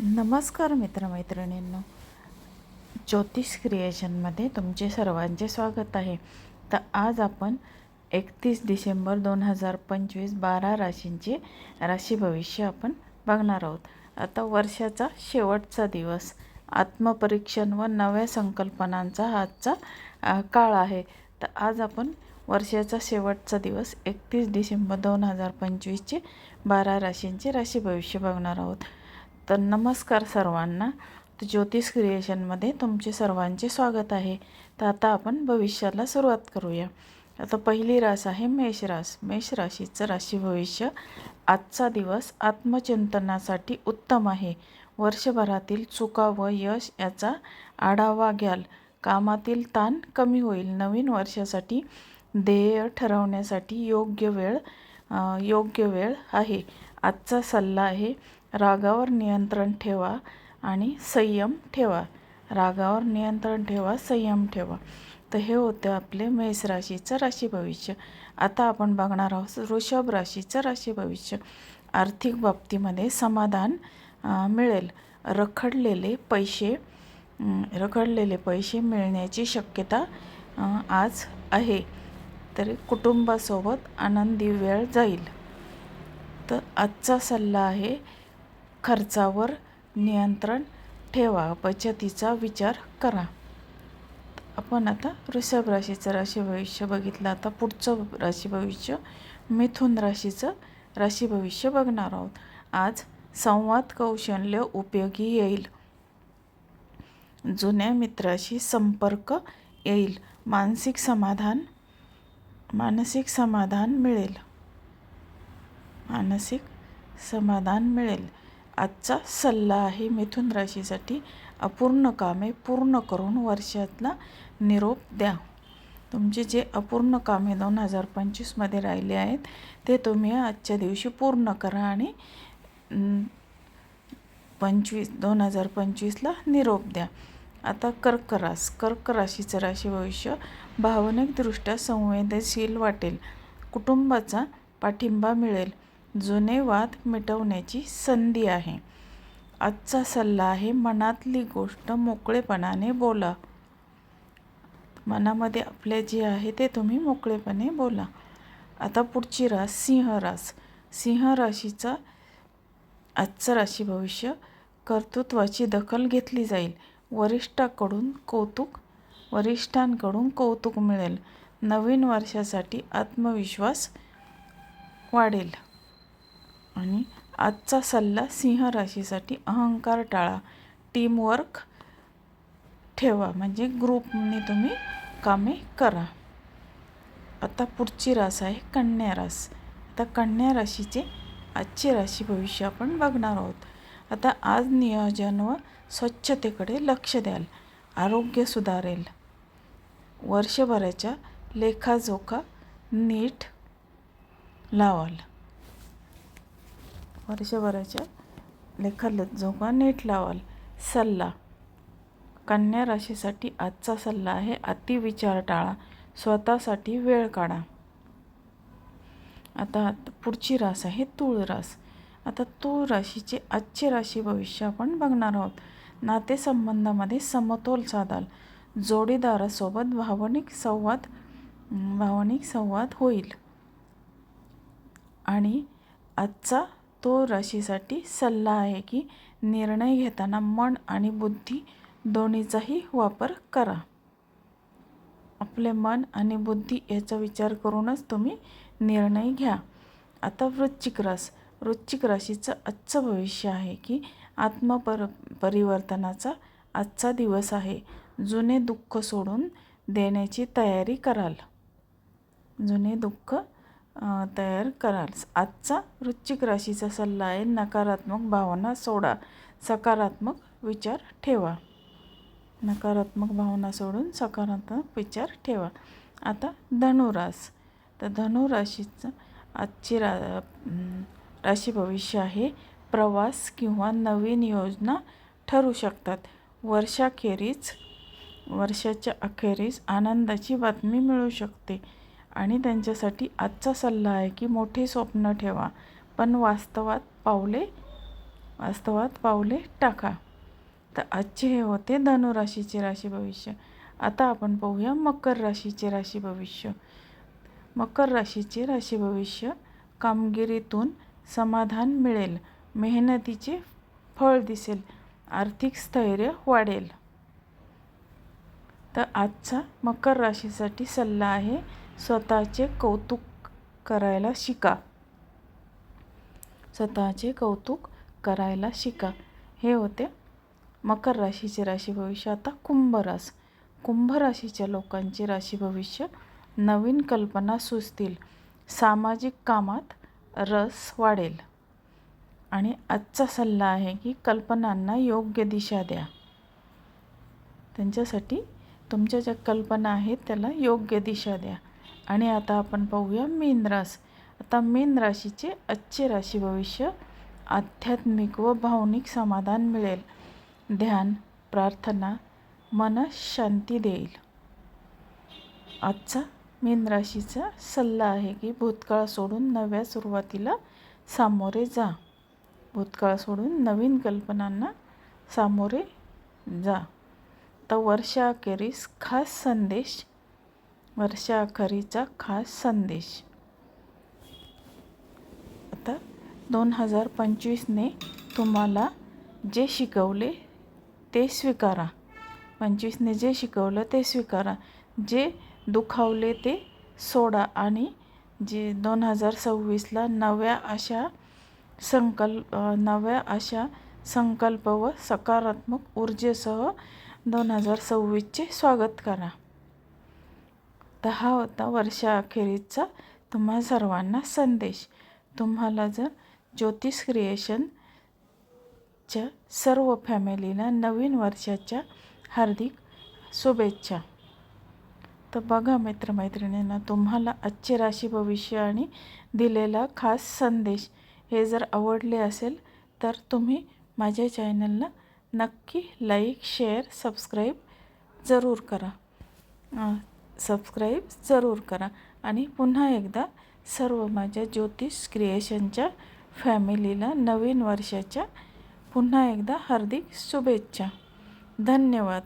नमस्कार मित्रमैत्रिणींनो. ज्योतिष क्रिएशनमध्ये तुमचे सर्वांचे स्वागत आहे. तर आज आपण एकतीस डिसेंबर दोन हजार पंचवीस बारा राशींचे राशी भविष्य आपण बघणार आहोत. आता वर्षाचा शेवटचा दिवस. आत्मपरीक्षण व नव्या संकल्पनांचा आजचा काळ आहे. तर आज आपण वर्षाचा शेवटचा दिवस एकतीस डिसेंबर दोन हजार पंचवीसचे बारा राशींचे राशी भविष्य बघणार आहोत. तर नमस्कार सर्वांना. तर ज्योतिष क्रिएशनमध्ये तुमचे सर्वांचे स्वागत आहे. तर आता आपण भविष्याला सुरुवात करूया. आता पहिली रास आहे मेष रास. मेष राशीचं राशी भविष्य आजचा दिवस आत्मचिंतनासाठी उत्तम आहे. वर्षभरातील चुका व यश याचा आढावा घ्याल. कामातील ताण कमी होईल. नवीन वर्षासाठी ध्येय ठरवण्यासाठी योग्य वेळ योग्य वेळ आहे. आजचा सल्ला आहे रागावर नियंत्रण ठेवा आणि संयम ठेवा. रागावर नियंत्रण ठेवा संयम ठेवा. तर हे होतं आपले मेष राशीचं राशी भविष्य. आता आपण बघणार आहोत वृषभ राशीचं राशी भविष्य. आर्थिक बाबतीमध्ये समाधान मिळेल. रखडलेले पैसे रखडलेले पैसे मिळण्याची शक्यता आज आहे. तरी कुटुंबासोबत आनंदी वेळ जाईल. तर आजचा सल्ला आहे खर्चावर नियंत्रण ठेवा बचतीचा विचार करा. आपण आता वृषभ राशीचं राशी भविष्य बघितलं. आता पुढचं राशी भविष्य मिथुन राशीचं राशी भविष्य बघणार आहोत. आज संवाद कौशल्य उपयोगी येईल. जुन्या मित्राशी संपर्क येईल. मानसिक समाधान मानसिक समाधान मिळेल. मानसिक समाधान मिळेल. आजचा सल्ला आहे मिथुन राशीसाठी. अपूर्ण कामे पूर्ण करून वर्षातला निरोप द्या. तुमचे जे अपूर्ण कामे दोन हजार पंचवीसमध्ये राहिले आहेत ते तुम्ही आजच्या दिवशी पूर्ण करा आणि पंचवीस दोन हजार पंचवीसला निरोप द्या. आता कर्क रास कर्क राशीचं राशी भविष्य भावनिकदृष्ट्या संवेदनशील वाटेल. कुटुंबाचा पाठिंबा मिळेल. जुने वाद मिटवण्याची संधी आहे. आजचा सल्ला आहे मनातली गोष्ट मोकळेपणाने बोला. मनामध्ये आपले जे आहे ते तुम्ही मोकळेपणे बोला. आता पुढची रास सिंह रास. सिंह राशीचा आजचं राशी भविष्य कर्तृत्वाची दखल घेतली जाईल. वरिष्ठाकडून कौतुक वरिष्ठांकडून कौतुक मिळेल. नवीन वर्षासाठी आत्मविश्वास वाढेल. आणि आजचा सल्ला सिंह राशीसाठी अहंकार टाळा. टीमवर्क ठेवा म्हणजे ग्रुपने तुम्ही कामे करा. आता पुढची रास आहे कन्या रास. आता कन्या राशीचे आजची राशी भविष्य आपण बघणार आहोत. आता आज नियोजन व स्वच्छतेकडे लक्ष द्याल. आरोग्य सुधारेल. वर्षभराच्या लेखाजोखा नीट लावाल. वर्षभराच्या लेखा जोखा नीट लावाल. सल्ला. कन्या राशीसाठी आजचा सल्ला आहे अतिविचार टाळा. स्वतःसाठी वेळ काढा. आता पुढची रास आहे तूळ रास. आता तूळ राशीचे आजचे राशी भविष्य आपण बघणार आहोत. नातेसंबंधामध्ये समतोल साधाल. जोडीदारासोबत भावनिक संवाद भावनिक संवाद होईल. आणि आजचा तो राशीसाठी सल्ला आहे की निर्णय घेताना मन आणि बुद्धी दोन्हीचाही वापर करा. आपले मन आणि बुद्धी याचा विचार करूनच तुम्ही निर्णय घ्या. आता वृश्चिक रास. वृश्चिक राशीचं आजचं भविष्य आहे की आत्मपर परिवर्तनाचा आजचा दिवस आहे. जुने दुःख सोडून देण्याची तयारी कराल. जुने दुःख तयार कराल. आजचा वृश्चिक राशीचा सल्ला आहे नकारात्मक भावना सोडा. सकारात्मक विचार ठेवा. नकारात्मक भावना सोडून सकारात्मक विचार ठेवा. आता धनुरास तर धनुराशीचं आजची रा राशी भविष्य आहे. प्रवास किंवा नवीन योजना ठरू शकतात. वर्षाखेरीज वर्षाच्या अखेरीस आनंदाची बातमी मिळू शकते. आणि त्यांच्यासाठी आजचा सल्ला आहे की मोठे स्वप्न ठेवा पण वास्तवात पावले वास्तवात पावले टाका. तर आजचे हे होते धनुराशीचे राशी भविष्य. आता आपण पाहूया मकर राशीचे राशी भविष्य. मकर राशीचे राशी भविष्य कामगिरीतून समाधान मिळेल. मेहनतीचे फळ दिसेल. आर्थिक स्थैर्य वाढेल. तर आजचा मकर राशीसाठी सल्ला आहे स्वतःचे कौतुक करायला शिका. स्वतःचे कौतुक करायला शिका. हे होते मकर राशीचे राशी भविष्य. आता कुंभ रास. कुंभ राशीच्या लोकांचे राशी भविष्य नवीन कल्पना सुचतील. सामाजिक कामात रस वाढेल. आणि आजचा सल्ला आहे की कल्पनांना योग्य दिशा द्या. त्यांच्यासाठी तुमच्या ज्या कल्पना आहेत त्याला योग्य दिशा द्या. आणि आता आपण पाहूया मीन रास. आता मीन राशीचे आजचे राशी भविष्य आध्यात्मिक व भावनिक समाधान मिळेल. ध्यान प्रार्थना मनास शांती देईल. आजचा मीन राशीचा सल्ला आहे की भूतकाळ सोडून नव्या सुरुवातीला सामोरे जा. भूतकाळ सोडून नवीन कल्पनांना सामोरे जा. तर वर्षाअखेरीस खास संदेश वर्षाअखेरीचा खास संदेश. आता दोन हजार पंचवीसने तुम्हाला जे शिकवले ते स्वीकारा. पंचवीसने जे शिकवलं ते स्वीकारा. जे दुखावले ते सोडा आणि जे दोन हजार सव्वीसला नव्या अशा संकल्प नव्या अशा संकल्प व सकारात्मक ऊर्जेसह दोन हजार सव्वीसचे स्वागत करा. तर हा होता वर्षाअखेरीचा तुम्हा सर्वांना संदेश. तुम्हाला जर ज्योतिष क्रिएशनच्या सर्व फॅमिलीला नवीन वर्षाच्या हार्दिक शुभेच्छा. तर बघा मित्रमैत्रिणींना तुम्हाला आजचे राशी भविष्य आणि दिलेला खास संदेश हे जर आवडले असेल तर तुम्ही माझ्या चॅनलला नक्की लाईक शेअर सबस्क्राईब जरूर करा. सबस्क्राईब जरूर करा आणि पुन्हा एकदा सर्व माझ्या ज्योतिष क्रिएशनच्या फॅमिलीला नवीन वर्षाच्या पुन्हा एकदा हार्दिक शुभेच्छा. धन्यवाद.